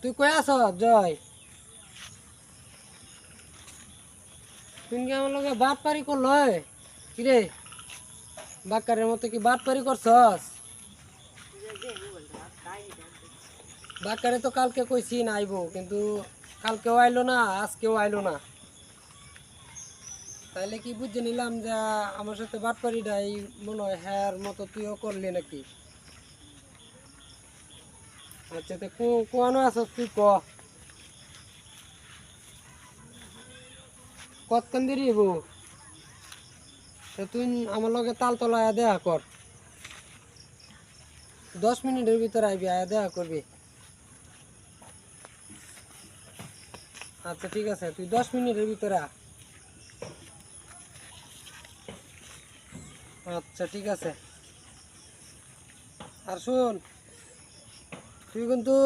তুই কই আছ? জয়। তুই কি আমার লগে বাট পারি করল কিরে বাক্কারের মতো কি বাট পারি করছস? বাক্কারে তো কালকে কইছি না আইবো, কিন্তু কালকেও আইলো না, আজকেও আইলো না। তাইলে কি বুঝে নিলাম যে আমার সাথে বাট পারিটাই মনে হয় হ্যার মতো তুইও করলি নাকি? আচ্ছা তো কো- কোয়ানো আছস তুই ক। কতক্ষণ দেরি হইব? তো তুই আমার লগে তাল তলায় দেখা কর। দশ মিনিটের ভিতরে আইবি, আয়া দেখা করবি। আচ্ছা ঠিক আছে, তুই দশ মিনিটের ভিতরে আচ্ছা ঠিক আছে। আর শুন তুই কিন্তু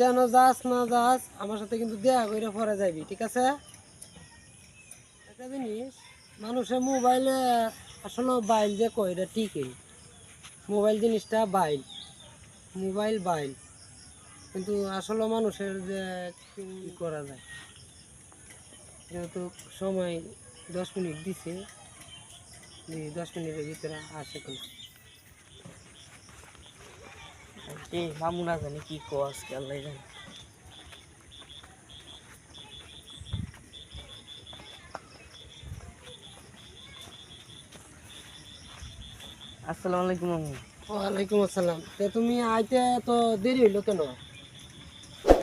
যেন যাস না যাস, আমার সাথে কিন্তু দেয়া করে পরে যাবি ঠিক আছে? একটা জিনিস, মানুষের মোবাইলে আসলে বাইল যে এটা ঠিকই। মোবাইল জিনিসটা বাইল, মোবাইল বাইল। কিন্তু আসলে মানুষের যে করা যায়? যেহেতু সময় দশ মিনিট দিছে দশ মিনিটের ভিতরে আসে কিন্তু কি মামু না জানি কি কো আজকে আল্লাহ জানে। আসসালামু আলাইকুম মামু ওয়ালাইকুম আসসালাম। তো তুমি আইতে তো দেরি হইল কেন?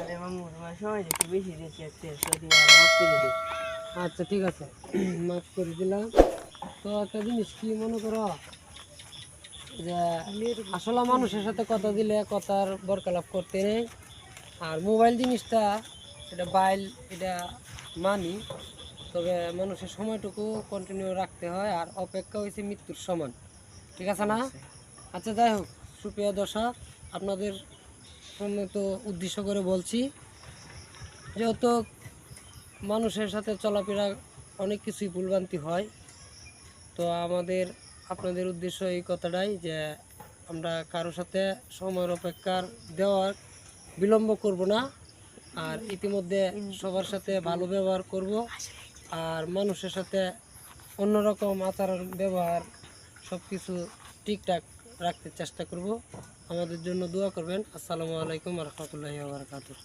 আরে মামু তোমার সময় একটু বেশি দিয়েছি আজকে যদি মাফ করে দিও। আচ্ছা ঠিক আছে। মাফ করে দিলাম। তো একটা জিনিস কি মনে করো? যে আসলে মানুষের সাথে কথা দিলে কথার বরকালাপ করতে নেই। আর মোবাইল জিনিসটা এটা বাইল এটা মানি তবে মানুষের সময়টুকু কন্টিনিউ রাখতে হয় আর অপেক্ষা হয়েছে মৃত্যুর সমান। ঠিক আছে না? আচ্ছা যাই হোক সুপ্রিয় দর্শক আপনাদের তো উদ্দেশ্য করে বলছি যেহেতু মানুষের সাথে চলাফেরা অনেক কিছুই ভুলভ্রান্তি হয় তো আমাদের আপনাদের উদ্দেশ্য এই কথাটাই যে আমরা কারোর সাথে সময়ের অপেক্ষার দেওয়ার বিলম্ব করব না। আর ইতিমধ্যে সবার সাথে ভালো ব্যবহার করব আর মানুষের সাথে অন্যরকম আচার ব্যবহার সব কিছু ঠিকঠাক রাখতে চেষ্টা করব। আমাদের জন্য দোয়া করবেন। আসসালামু আলাইকুম রহমতুল্লাহি বারকাতুহ।